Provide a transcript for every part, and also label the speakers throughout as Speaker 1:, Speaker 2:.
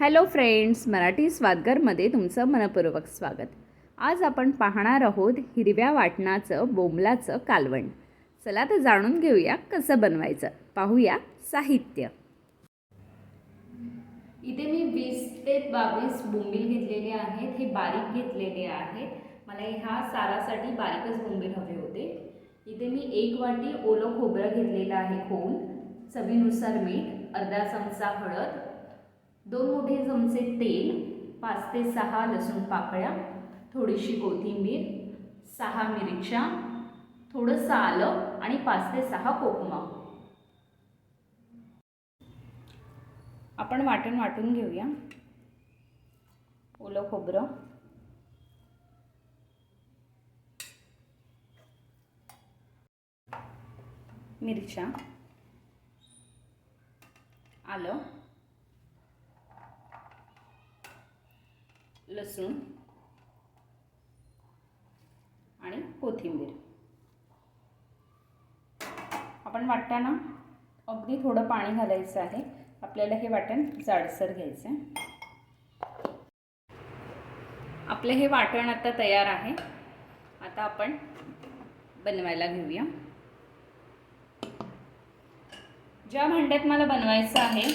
Speaker 1: Hello friends Marathi स्वादगरमध्ये तुमचं मनपूर्वक स्वागत. आज आपण पाहणार आहोत हिरव्या वाटणाचं बोंबलाचं कालवण. चला तर जाणून घेऊया कसं बनवायचं. पाहूया साहित्य. इथे मी वीस ते बावीस बोंबील घेतलेले आहेत हे बारीक घेतलेले आहेत. मला ह्या सारासाठी बारीकच बोंबील हवे होते. इथे मी एक वाटी ओलं खोबरं घेतलेलं आहे खोल. चवीनुसार मीठ अर्धा चमचा हळद दोन मोठे चमचे तेल पाच ते सहा लसूण पाकळ्या थोडीशी कोथिंबीर सहा मिरच्या थोडंसं आलं आणि पाच ते सहा कोकमा. आपण वाटण वाटून घेऊया. ओलं खोबरं. मिरच्या. आलं. लसूण आणि कोथिंबीर. आपण वाटताना अगदी थोडं पाणी घालायचं आहे. आपल्याला हे वाटण जाडसर घ्यायचं आहे आपलं हे वाटण आता तयार आहे. आता आपण बनवायला घेऊया. ज्या भांड्यात मला बनवायचं आहे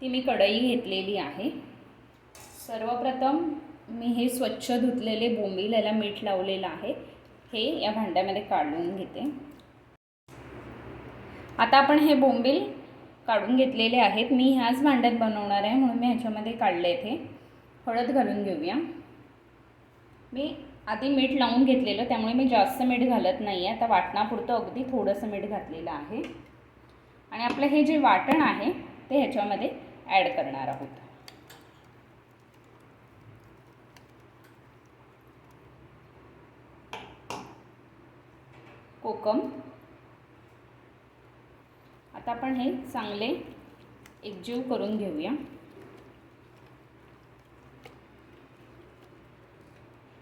Speaker 1: ती मी कढई घेतलेली आहे. सर्वप्रथम मी हे स्वच्छ धुतलेले बोंबील याला मीठ लावलेलं आहे. हे या भांड्यामध्ये काढून घेते. आता आपण हे बोंबील काढून घेतलेले आहेत. मी ह्याच भांड्यात बनवणार आहे म्हणून मी ह्याच्यामध्ये काढले इथे हळद घालून घेऊया. मी आधी मीठ लावून घेतलेलं त्यामुळे मी जास्त मीठ घालत नाही आहे आता वाटणापुरतं अगदी थोडंसं मीठ घातलेलं आहे. आणि आपलं हे जे वाटण आहे ते ह्याच्यामध्ये ॲड करणार आहोत. कोकम. आता आपण हे चांगले एकजीव करून घेऊया.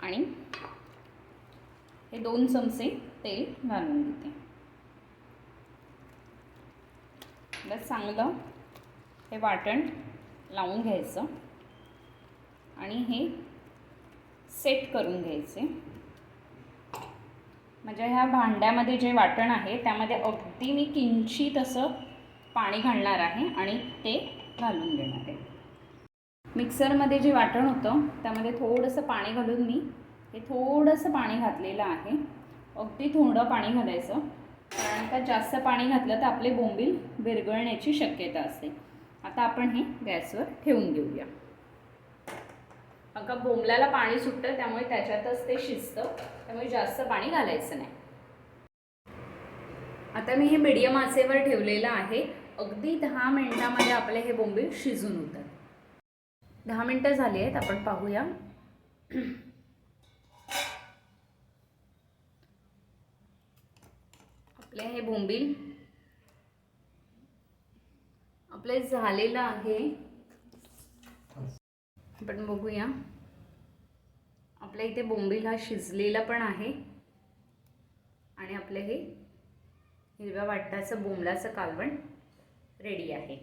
Speaker 1: आणि हे दोन चमचे तेल घालून देते बस चांगलं हे वाटण लावून घ्यायचं. आणि हे सेट करून घ्यायचे. म्हणजे ह्या भांड्यामध्ये जे वाटण आहे त्यामध्ये अगदी मी किंचित असं पाणी घालणार आहे आणि ते घालून देणार आहे. मिक्सरमध्ये जे वाटण होतं त्यामध्ये थोडंसं पाणी घालून मी हे थोडंसं पाणी घातलेलं आहे. अगदी थोडं पाणी घालायचं. कारण का जास्त पाणी घातलं तर आपले बोंबील विरघळण्याची शक्यता असते. आता आपण हे गॅसवर ठेवून घेऊया. का बोंबल्याला पाणी सुटतं त्यामुळे त्याच्यातच ते शिजतं. त्यामुळे जास्त पाणी घालायचं नाही. आता मी हे मीडियम आचेवर ठेवलेलं आहे. अगदी दहा मिनटामध्ये आपले हे बोंबील शिजून होतात दहा मिनटं झाली आहेत आपण पाहूया. आपले हे बोंबील आपले झालेलं आहे. आपण बघूया. आपल्या इथे बोंबील हा शिजलेला पण आहे. आणि आपलं हे हिरव्या वाटाचं बोंबलाचं कालवण रेडी आहे.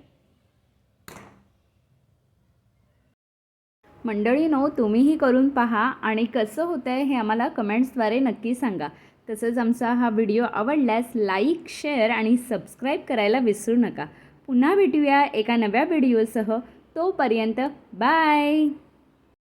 Speaker 1: मंडळी नो तुम्हीही करून पहा आणि कसं होतं आहे हे आम्हाला कमेंट्सद्वारे नक्की सांगा. तसंच आमचा हा व्हिडिओ आवडल्यास लाईक शेअर आणि सबस्क्राईब करायला विसरू नका. पुन्हा भेटूया एका नव्या व्हिडिओसह. तोपर्यंत बाय.